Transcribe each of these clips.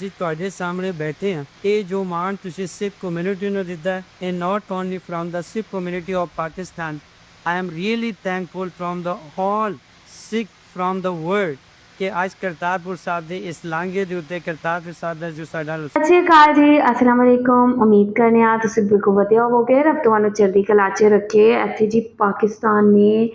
ਅਸੀਂ ਤੁਹਾਡੇ ਸਾਹਮਣੇ ਬੈਠੇ ਹਾਂ। ਇਹ ਜੋ ਮਾਣ ਤੁਸੀਂ ਸਿੱਖ ਕਮਿਊਨਿਟੀ ਨੂੰ ਦਿੱਤਾ ਹੈ not only from the Sikh community of Pakistan I am really thankful from the whole Sikh from the world ਕਿ ਅੱਜ ਕਰਤਾਰਪੁਰ ਸਾਹਿਬ ਦੇ ਇਸ ਲਾਂਘੇ ਦੇ ਉੱਤੇ ਕਰਤਾਰਪੁਰ ਸਾਹਿਬ ਦਾ ਜੋ ਸਾਡਾ ਸਤਿ ਸ਼੍ਰੀ ਅਕਾਲ ਜੀ, ਅਸਲਾਮ ਵਾਲੇਕੁਮ ਉਮੀਦ ਕਰਨੇ ਆ ਤੁਸੀਂ ਬਿਲਕੁਲ ਵਧੀਆ ਹੋਵੋਗੇ। ਰੱਬ ਤੁਹਾਨੂੰ ਚੜ੍ਹਦੀ ਕਲਾ 'ਚ ਰੱਖੇ। ਇੱਥੇ ਜੀ ਪਾਕਿਸਤਾਨ ਨੇ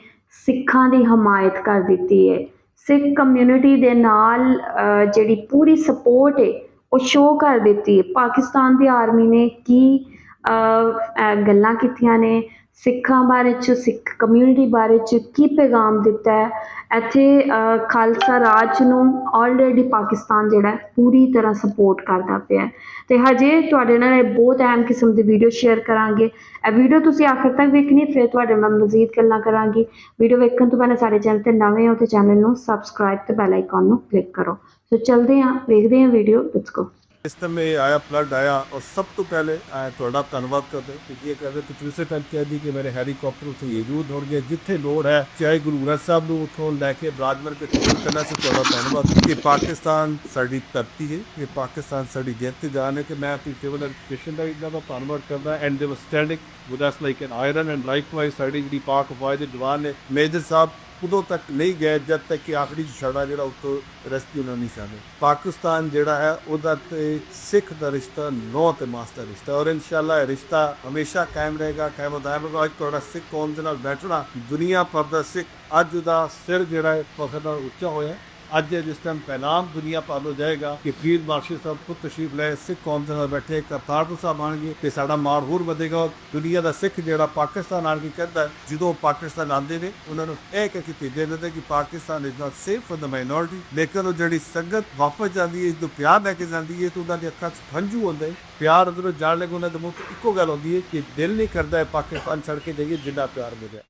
ਸਿੱਖਾਂ ਦੀ ਹਮਾਇਤ ਕਰ ਦਿੱਤੀ ਹੈ। ਸਿੱਖ ਕਮਿਊਨਿਟੀ ਦੇ ਨਾਲ ਅਹ, ਜਿਹੜੀ ਪੂਰੀ ਸਪੋਰਟ ਹੈ ਉਹ ਸ਼ੋਅ ਕਰ ਦਿੱਤੀ। ਹੈ ਪਾਕਿਸਤਾਨ ਦੀ ਆਰਮੀ ਨੇ ਕੀ ਅਹ, ਗੱਲਾਂ ਕੀਤੀਆਂ ਨੇ? ਸਿੱਖਾਂ ਬਾਰੇ ਚ, ਸਿੱਖ ਕਮਿਊਨਿਟੀ ਬਾਰੇ ਚ ਕੀ ਪੈਗਾਮ ਦਿੱਤਾ ਹੈ? ਇੱਥੇ ਖਾਲਸਾ ਰਾਜ ਨੂੰ ਆਲਰੇਡੀ ਪਾਕਿਸਤਾਨ ਜਿਹੜਾ ਪੂਰੀ ਤਰ੍ਹਾਂ ਸਪੋਰਟ ਕਰਦਾ ਪਿਆ ਅਤੇ ਹਜੇ ਤੁਹਾਡੇ ਨਾਲ ਇਹ ਬਹੁਤ ਅਹਿਮ ਕਿਸਮ ਦੀ ਵੀਡੀਓ ਸ਼ੇਅਰ ਕਰਾਂਗੇ। ਇਹ ਵੀਡੀਓ ਤੁਸੀਂ ਆਖਰ ਤੱਕ ਵੇਖਣੀ ਫਿਰ ਤੁਹਾਡੇ ਨਾਲ ਮਜ਼ੀਦ ਗੱਲਾਂ ਕਰਾਂਗੀ। ਵੀਡੀਓ ਵੇਖਣ ਤੋਂ ਪਹਿਲਾਂ ਸਾਡੇ ਚੈਨਲ ਤੇ ਨਵੇਂ ਹੋ ਤੇ ਚੈਨਲ ਨੂੰ ਸਬਸਕ੍ਰਾਈਬ ਤੇ ਬੈਲ ਆਈਕਨ ਨੂੰ ਕਲਿੱਕ ਕਰੋ। ਸੋ ਚਲਦੇ ਹਾਂ, ਵੇਖਦੇ ਹਾਂ ਵੀਡੀਓ ਲੈਟਸ ਗੋ ਸਿਸਟਮ में आया फ्लड आया और सब तो पहले मैं ਤੁਹਾਡਾ ਧੰਨਵਾਦ ਕਰਦਾ ਕਿ ਇਹ ਕਰਦੇ ਕਿ ਤੁਸੀਂ ਟਾਈਮ ਕਹਿ ਦੀ ਕਿ ਮੇਰੇ ਹੈਲੀਕਾਪਟਰ ਉੱਥੇ ਮੌਜੂਦ ਹੋਣਗੇ ਜਿੱਥੇ ਲੋੜ ਹੈ ਚਾਹੇ ਗੁਰੂ ਗ੍ਰੰਥ ਸਾਹਿਬ ਨੂੰ ਉੱਥੋਂ ਲੈ ਕੇ ਬਰਾਜਮਨ ਕੰਟਰੋਲ ਕਰਨਾ ਸੀ ਤੁਹਾਡਾ ਧੰਨਵਾਦ ਕਿ ਪਾਕਿਸਤਾਨ ਸਾਡੀ ਧਰਤੀ ਹੈ ਕਿ ਪਾਕਿਸਤਾਨ ਸਾਡੀ ਜਿੱਤ ਤੇ ਜਾਣ ਹੈ ਕਿ ਮੈਂ ਆਪਣੀ ਸਿਵਲ ਐਜੂਕੇਸ਼ਨ ਦਾ ਵੀ ਇਹਨਾਂ ਦਾ ਧੰਨਵਾਦ ਕਰਦਾ and they were standing with us like an iron and likewise ਸਾਡੀ ਜਿਹੜੀ ਪਾਕ ਫੌਜ ਦੇ ਜਵਾਨ ਨੇ ਮੇਜਰ ਸਾਹਿਬ ਉਦੋਂ ਤੱਕ ਨਹੀਂ ਗਏ ਜਦ ਤੱਕ ਕਿ ਆਖਰੀ ਛੜਾ ਜਿਹੜਾ ਉੱਤੋਂ ਰੈਸਕਿਊ ਨਾ ਨਹੀਂ ਸਾਨੇ ਪਾਕਿਸਤਾਨ ਜਿਹੜਾ ਹੈ, ਉਹਦਾ ਤੇ ਸਿੱਖ ਦਾ ਰਿਸ਼ਤਾ, ਨੌ ਤੇ ਮਾਸਟਰ ਰਿਸ਼ਤਾ। ਔਰ ਇਨਸ਼ਾਅੱਲਾ ਇਹ ਰਿਸ਼ਤਾ ਹਮੇਸ਼ਾ ਕਾਇਮ ਰਹੇਗਾ, ਕਾਇਮ ਦਾਇਮ ਅੱਜ ਤੁਹਾਡਾ ਸਿੱਖ ਕੌਮ ਦੇ ਨਾਲ ਬੈਠਣਾ, ਦੁਨੀਆ ਭਰ ਦਾ ਸਿੱਖ ਅੱਜ ਦਾ ਸਿਰ ਜਿਹੜਾ ਹੈ, ਫਖਰ ਨਾਲ ਉੱਚਾ ਹੋਇਆ ਅੱਜ ਜਿਸ ਟਾਈਮ ਪੈਨਾਮ ਦੁਨੀਆ ਭਰ ਨੂੰ ਜਾਏਗਾ ਕਿ ਫੀਰ ਮਾਰਸ਼ਲ ਸਾਹਿਬ ਖੁਦ ਤਸ਼ਰੀਫ ਲੈ ਸਿੱਖ ਕੌਮ ਦੇ ਨਾਲ ਬੈਠੇ, ਕਰਤਾਰਪੁਰ ਸਾਹਿਬ ਆਣਗੇ ਤੇ ਸਾਡਾ ਮਾਣ ਹੋਰ ਵਧੇਗਾ ਦੁਨੀਆ ਦਾ ਸਿੱਖ ਜਿਹੜਾ ਪਾਕਿਸਤਾਨ ਆਣ ਕੇ ਕਹਿੰਦਾ ਜਦੋਂ ਪਾਕਿਸਤਾਨ ਆਉਂਦੇ ਨੇ, ਉਹਨਾਂ ਨੂੰ ਇਹ ਕਹਿ ਕੇ ਭੇਜਿਆ ਜਾਂਦਾ ਕਿ Pakistan is not safe for the minority ਲੇਕਿਨ ਉਹ ਜਿਹੜੀ ਸੰਗਤ ਵਾਪਸ ਜਾਂਦੀ ਹੈ ਜਦੋਂ ਪਿਆਰ ਲੈ ਕੇ ਜਾਂਦੀ ਹੈ, ਤੇ ਉਹਨਾਂ ਦੀ ਅੱਖਾਂ 'ਚ ਹੰਝੂ ਹੁੰਦੇ ਪਿਆਰ ਅੰਦਰੋਂ ਜਾਣ ਲੱਗੇ, ਉਹਨਾਂ ਦੇ ਮੂੰਹ ਤੋਂ ਇੱਕੋ ਗੱਲ ਹੁੰਦੀ ਹੈ ਕਿ ਦਿਲ ਨਹੀਂ ਕਰਦਾ ਹੈ ਪਾਕਿਸਤਾਨ ਛੱਡ ਕੇ ਜਾਈਏ, ਜਿੰਨਾ ਪਿਆਰ ਮਿਲਿਆ।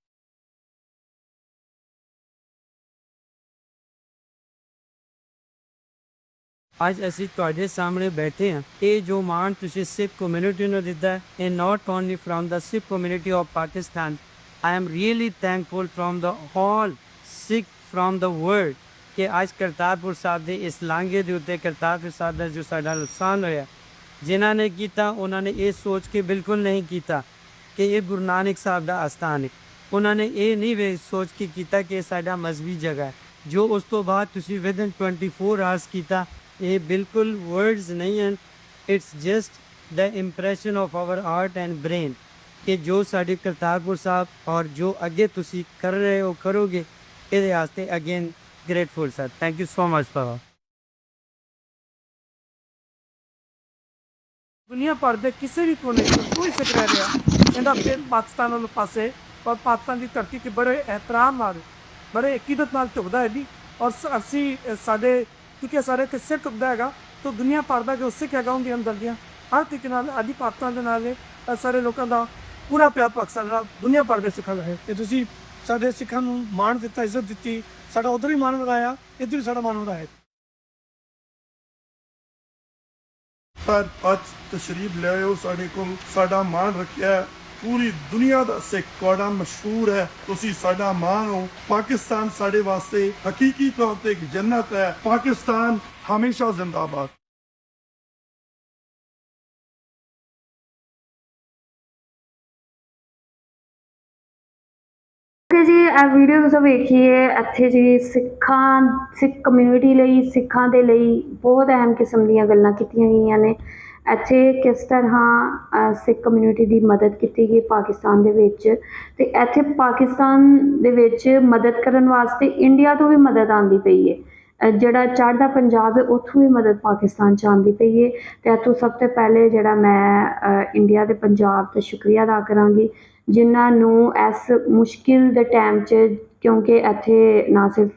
ਅੱਜ ਅਸੀਂ ਤੁਹਾਡੇ ਸਾਹਮਣੇ ਬੈਠੇ ਹਾਂ। ਇਹ ਜੋ ਮਾਣ ਤੁਸੀਂ ਸਿੱਖ ਕਮਿਊਨਿਟੀ ਨੂੰ ਦਿੱਤਾ ਇਹ not only from the Sikh community of Pakistan I am really thankful from the all Sikh from the world ਕਿ ਅੱਜ ਕਰਤਾਰਪੁਰ ਸਾਹਿਬ ਦੇ ਇਸ ਲਾਂਘੇ ਦੇ ਉੱਤੇ ਕਰਤਾਰਪੁਰ ਸਾਹਿਬ ਦਾ ਜੋ ਸਾਡਾ ਨੁਕਸਾਨ ਹੋਇਆ ਜਿਨ੍ਹਾਂ ਨੇ ਕੀਤਾ ਉਹਨਾਂ ਨੇ ਇਹ ਸੋਚ ਕੇ ਬਿਲਕੁਲ ਨਹੀਂ ਕੀਤਾ ਕਿ ਇਹ ਗੁਰੂ ਨਾਨਕ ਸਾਹਿਬ ਦਾ ਅਸਥਾਨ ਹੈ ਉਹਨਾਂ ਨੇ ਇਹ ਨਹੀਂ ਵੇ ਸੋਚ ਕੇ ਕੀਤਾ ਕਿ ਇਹ ਸਾਡਾ ਮਜ਼ਹਬੀ ਜਗ੍ਹਾ ਹੈ ਜੋ ਉਸ ਤੋਂ ਬਾਅਦ ਤੁਸੀਂ ਵਿਦਨ 24 ਆਵਰਸ ਕੀਤਾ ਇਹ ਬਿਲਕੁਲ ਵਰਡਸ ਨਹੀਂ ਹਨ। It's just the impression of our art and brain ਕਿ ਜੋ ਸਾਡੇ ਕਰਤਾਰਪੁਰ ਸਾਹਿਬ ਔਰ ਜੋ ਅੱਗੇ ਤੁਸੀਂ ਕਰ ਰਹੇ ਹੋ, ਕਰੋਗੇ, ਇਹਦੇ ਵਾਸਤੇ again grateful sir thank you so much for ਦੁਨੀਆ ਭਰ ਦੇ ਕਿਸੇ ਵੀ ਕੋਨੇ 'ਚ ਕੋਈ ਸਿੱਖ ਇਹਦਾ ਫਿਰ ਪਾਕਿਸਤਾਨ ਵੱਲ ਪਾਸੇ ਔਰ ਪਾਕਿਸਤਾਨ ਦੀ ਧਰਤੀ ਤੇ ਬੜੇ ehਤਰਾਮ ਨਾਲ, ਬੜੇ ਅਕੀਦਤ ਨਾਲ ਝੁਕਦਾ ਹੈ ਜੀ। ਔਰ ਅਸੀਂ ਸਾਡੇ ਕਿਉਂਕਿ ਸਾਰੇ ਤੇ ਸਿੱਖ ਝੁਕਦਾ ਹੈਗਾ ਤਾਂ ਦੁਨੀਆ ਭਰ ਦਾ ਜੋ ਸਿੱਖ ਹੈਗਾ ਉਹਦੇ ਅੰਦਰ ਦੀਆਂ ਹਰ ਤਰੀਕੇ ਨਾਲ ਆਦੀ ਪਾਕਿਸਤਾਨ ਦੇ ਨਾਲ ਸਾਰੇ ਲੋਕਾਂ ਦਾ ਪੂਰਾ ਪਿਆਰ ਪਾਕਿਸਤਾਨ ਨਾਲ ਦੁਨੀਆ ਭਰ ਦੇ ਸਿੱਖਾਂ ਦਾ ਹੈ ਤੇ ਤੁਸੀਂ ਸਾਡੇ ਸਿੱਖਾਂ ਨੂੰ ਮਾਣ ਦਿੱਤਾ ਇੱਜ਼ਤ ਦਿੱਤੀ ਸਾਡਾ ਉਧਰ ਹੀ ਮਾਣ ਵਧਾਇਆ ਇੱਧਰ ਵੀ ਸਾਡਾ ਮਾਣ ਵਧਾਇਆ ਪਰ ਅੱਜ ਤਸ਼ਰੀਫ ਲੈ ਆਇਓ ਸਾਡੇ ਕੋਲ ਸਾਡਾ ਮਾਣ ਰੱਖਿਆ। ਪੂਰੀ ਦੁਨੀਆ ਦਾ ਸਿੱਖ ਤੁਹਾਡਾ ਮਸ਼ਹੂਰ ਹੈ। ਤੁਸੀਂ ਸਾਡਾ ਮਾਣ ਹੋ। ਪਾਕਿਸਤਾਨ ਸਾਡੇ ਵਾਸਤੇ ਹਕੀਕੀ ਤੌਰ ਤੇ ਇੱਕ ਜੰਨਤ ਹੈ। ਪਾਕਿਸਤਾਨ ਹਮੇਸ਼ਾ ਜ਼ਿੰਦਾਬਾਦ। ਤੇ ਜੀ, ਇਹ ਵੀਡੀਓ ਤੁਸੀਂ ਵੇਖੀਏ, ਇੱਥੇ ਜੀ ਸਿੱਖਾਂ, ਸਿੱਖ ਕਮਿਊਨਿਟੀ ਲਈ, ਸਿੱਖਾਂ ਦੇ ਲਈ ਬਹੁਤ ਅਹਿਮ ਕਿਸਮ ਦੀਆਂ ਗੱਲਾਂ ਕੀਤੀਆਂ ਗਈਆਂ ਨੇ। ਇੱਥੇ ਕਿਸ ਤਰ੍ਹਾਂ ਸਿੱਖ ਕਮਿਊਨਿਟੀ ਦੀ ਮਦਦ ਕੀਤੀ ਗਈ ਪਾਕਿਸਤਾਨ ਦੇ ਵਿੱਚ? ਅਤੇ ਇੱਥੇ ਪਾਕਿਸਤਾਨ ਦੇ ਵਿੱਚ ਮਦਦ ਕਰਨ ਵਾਸਤੇ ਇੰਡੀਆ ਤੋਂ ਵੀ ਮਦਦ ਆਉਂਦੀ ਪਈ ਹੈ ਜਿਹੜਾ ਚੜ੍ਹਦਾ ਪੰਜਾਬ ਹੈ ਉੱਥੋਂ ਵੀ ਮਦਦ ਪਾਕਿਸਤਾਨ ਚ ਆਉਂਦੀ ਪਈ ਹੈ ਅਤੇ ਇੱਥੋਂ ਸਭ ਤੋਂ ਪਹਿਲੇ ਜਿਹੜਾ ਮੈਂ ਇੰਡੀਆ ਦੇ ਪੰਜਾਬ ਦਾ ਸ਼ੁਕਰੀਆ ਅਦਾ ਕਰਾਂਗੀ ਜਿਨ੍ਹਾਂ ਨੂੰ ਇਸ ਮੁਸ਼ਕਿਲ ਦੇ ਟਾਈਮ 'ਚ ਕਿਉਂਕਿ ਇੱਥੇ ਨਾ ਸਿਰਫ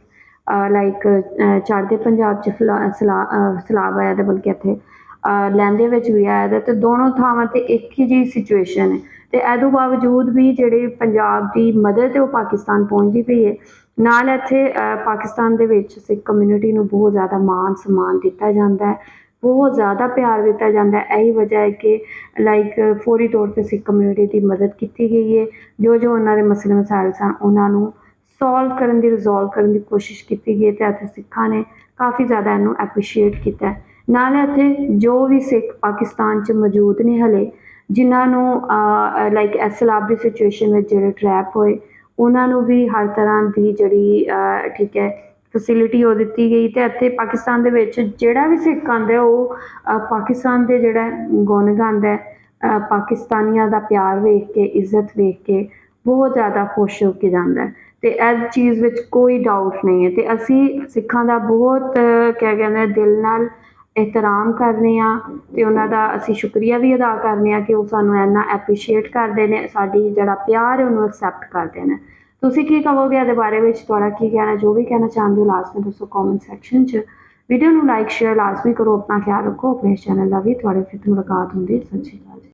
ਲਾਈਕ ਚੜ੍ਹਦੇ ਪੰਜਾਬ 'ਚ ਫਲਾ- ਸਲਾ- ਅਹ, ਸਲਾਬ ਆਇਆ ਤੇ ਬਲਕਿ ਇੱਥੇ ਲਹਿੰਦੇ ਵਿੱਚ ਵੀ ਆਇਆ ਦਾ ਤੇ ਦੋਨੋਂ ਥਾਵਾਂ ਤੇ ਇੱਕ ਹੀ ਜਿਹੀ ਸਿਚੁਏਸ਼ਨ ਹੈ। ਅਤੇ ਇਹਦੇ ਬਾਵਜੂਦ ਵੀ ਜਿਹੜੇ ਪੰਜਾਬ ਦੀ ਮਦਦ ਹੈ ਉਹ ਪਾਕਿਸਤਾਨ ਪਹੁੰਚਦੀ ਪਈ ਹੈ, ਨਾਲ ਇੱਥੇ ਪਾਕਿਸਤਾਨ ਦੇ ਵਿੱਚ ਸਿੱਖ ਕਮਿਊਨਿਟੀ ਨੂੰ ਬਹੁਤ ਜ਼ਿਆਦਾ ਮਾਣ ਸਨਮਾਨ ਦਿੱਤਾ ਜਾਂਦਾ ਬਹੁਤ ਜ਼ਿਆਦਾ ਪਿਆਰ ਦਿੱਤਾ ਜਾਂਦਾ ਇਹੀ ਵਜ੍ਹਾ ਹੈ ਕਿ ਲਾਈਕ ਫੌਰੀ ਤੌਰ ਤੇ ਸਿੱਖ ਕਮਿਊਨਿਟੀ ਦੀ ਮਦਦ ਕੀਤੀ ਗਈ ਹੈ, ਜੋ ਜੋ ਉਹਨਾਂ ਦੇ ਮਸਲੇ ਮਸਾਇਲ ਸਨ, ਉਹਨਾਂ ਨੂੰ ਸੋਲਵ ਕਰਨ ਦੀ ਰਿਜ਼ੋਲਵ ਕਰਨ ਦੀ ਕੋਸ਼ਿਸ਼ ਕੀਤੀ ਗਈ ਹੈ ਤੇ ਇੱਥੇ ਸਿੱਖਾਂ ਨੇ ਕਾਫੀ ਜ਼ਿਆਦਾ ਇਹਨੂੰ ਐਪਰੀਸ਼ੀਏਟ ਕੀਤਾ ਨਾਲ ਇੱਥੇ ਜੋ ਵੀ ਸਿੱਖ ਪਾਕਿਸਤਾਨ 'ਚ ਮੌਜੂਦ ਨੇ ਹਲੇ, ਜਿਨ੍ਹਾਂ ਨੂੰ ਲਾਈਕ ਇਸ ਦੀ ਸਿਚੁਏਸ਼ਨ ਵਿੱਚ ਜਿਹੜੇ ਟਰੈਪ ਹੋਏ, ਉਹਨਾਂ ਨੂੰ ਵੀ ਹਰ ਤਰ੍ਹਾਂ ਦੀ ਜਿਹੜੀ ਠੀਕ ਹੈ ਫੈਸਿਲਿਟੀ ਉਹ ਦਿੱਤੀ ਗਈ ਅਤੇ ਇੱਥੇ ਪਾਕਿਸਤਾਨ ਦੇ ਵਿੱਚ ਜਿਹੜਾ ਵੀ ਸਿੱਖ ਆਉਂਦਾ ਉਹ ਪਾਕਿਸਤਾਨ ਦੇ ਜਿਹੜਾ ਗੁਣ ਗਾਉਂਦਾ ਪਾਕਿਸਤਾਨੀਆਂ ਦਾ ਪਿਆਰ ਵੇਖ ਕੇ, ਇੱਜ਼ਤ ਵੇਖ ਕੇ ਬਹੁਤ ਜ਼ਿਆਦਾ ਖੁਸ਼ ਹੋ ਕੇ ਜਾਂਦਾ ਅਤੇ ਇਸ ਚੀਜ਼ ਵਿੱਚ ਕੋਈ ਡਾਊਟ ਨਹੀਂ ਹੈ ਅਤੇ ਅਸੀਂ ਸਿੱਖਾਂ ਦਾ ਬਹੁਤ ਕਿਆ ਕਹਿੰਦੇ ਦਿਲ ਨਾਲ ਇਹਤਰਾਮ ਕਰਦੇ ਹਾਂ ਅਤੇ ਉਹਨਾਂ ਦਾ ਅਸੀਂ ਸ਼ੁਕਰੀਆ ਵੀ ਅਦਾ ਕਰਨੇ ਹਾਂ ਕਿ ਉਹ ਸਾਨੂੰ ਇੰਨਾ ਐਪਰੀਸ਼ੀਏਟ ਕਰਦੇ ਨੇ, ਸਾਡੀ ਜਿਹੜਾ ਪਿਆਰ ਹੈ ਉਹਨੂੰ ਐਕਸੈਪਟ ਕਰਦੇ ਨੇ। ਤੁਸੀਂ ਕੀ ਕਹੋਗੇ ਇਹਦੇ ਬਾਰੇ ਵਿੱਚ? ਤੁਹਾਡਾ ਕੀ ਕਹਿਣਾ? ਜੋ ਵੀ ਕਹਿਣਾ ਚਾਹੁੰਦੇ ਹੋ ਲਾਜ਼ਮੀ ਦੱਸੋ ਕਮੈਂਟ ਸੈਕਸ਼ਨ 'ਚ। ਵੀਡੀਓ ਨੂੰ ਲਾਈਕ ਸ਼ੇਅਰ ਲਾਜ਼ਮੀ ਕਰੋ, ਆਪਣਾ ਖਿਆਲ ਰੱਖੋ। ਆਪਣੇ ਚੈਨਲ ਦਾ ਵੀ ਤੁਹਾਡੇ ਫਿਰ ਮੁਲਾਕਾਤ ਹੁੰਦੀ ਹੈ। ਸਤਿ ਸ਼੍ਰੀ ਅਕਾਲ ਜੀ।